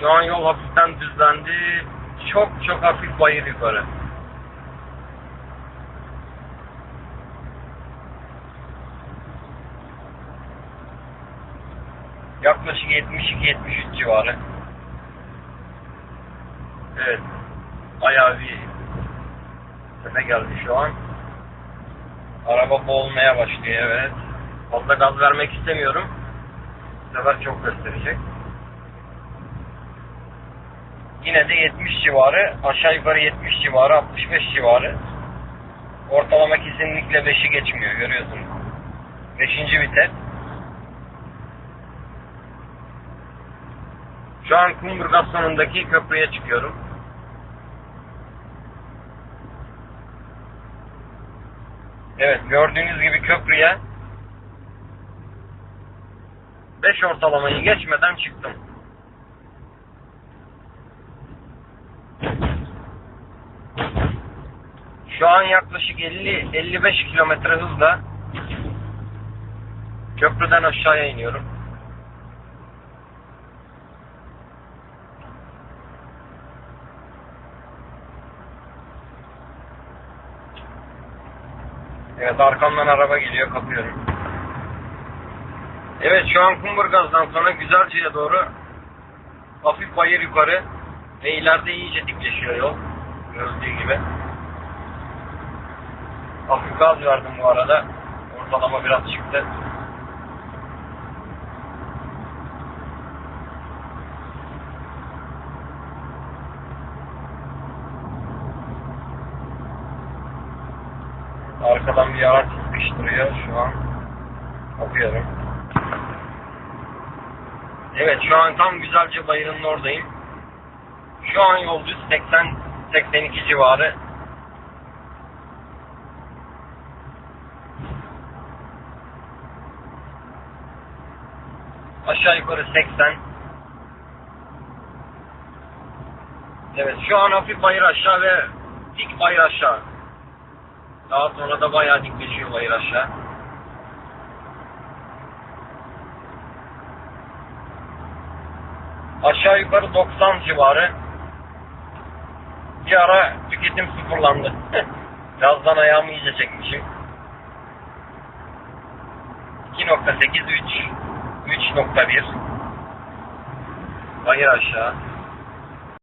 Şu an yol hafiften düzlendi. Çok çok hafif bayır yukarı. Yaklaşık 72-73 civarı. Evet. Bayağı bir tepe geldi şu an. Araba boğulmaya başlıyor evet. Fazla gaz vermek istemiyorum. Bu sefer çok gösterecek. Yine de 70 civarı, aşağı yukarı 70 civarı, 65 civarı. Ortalama kesinlikle 5'i geçmiyor görüyorsun. 5. vites. Şu an Kumburgaz sonundaki köprüye çıkıyorum. Evet gördüğünüz gibi köprüye 5 ortalamayı geçmeden çıktım. Şu an yaklaşık 50-55 kilometre hızla köprüden aşağıya iniyorum. Evet arkamdan araba geliyor kapıyorum. Evet şu an Kumburgaz'dan sonra Güzelce'ye doğru hafif bayır yukarı ve ileride iyice dikleşiyor yol. Görüldüğü gibi. Hafif gaz verdim bu arada. Ortalama biraz çıktı. Arkadan bir araç sıkıştırıyor şu an. Bakıyorum. Evet şu an tam güzelce bayırın oradayım. Şu an yol düz 80-82 civarı. Aşağı yukarı 80. Evet şu an hafif bayır aşağı ve dik bayır aşağı. Daha sonra da bayağı dikleşiyor bayır aşağı. Aşağı yukarı 90 civarı. Bir ara tüketim sıfırlandı. Gazdan ayağımı iyice çekmişim. 2.8 3 3.1 Bayır aşağı.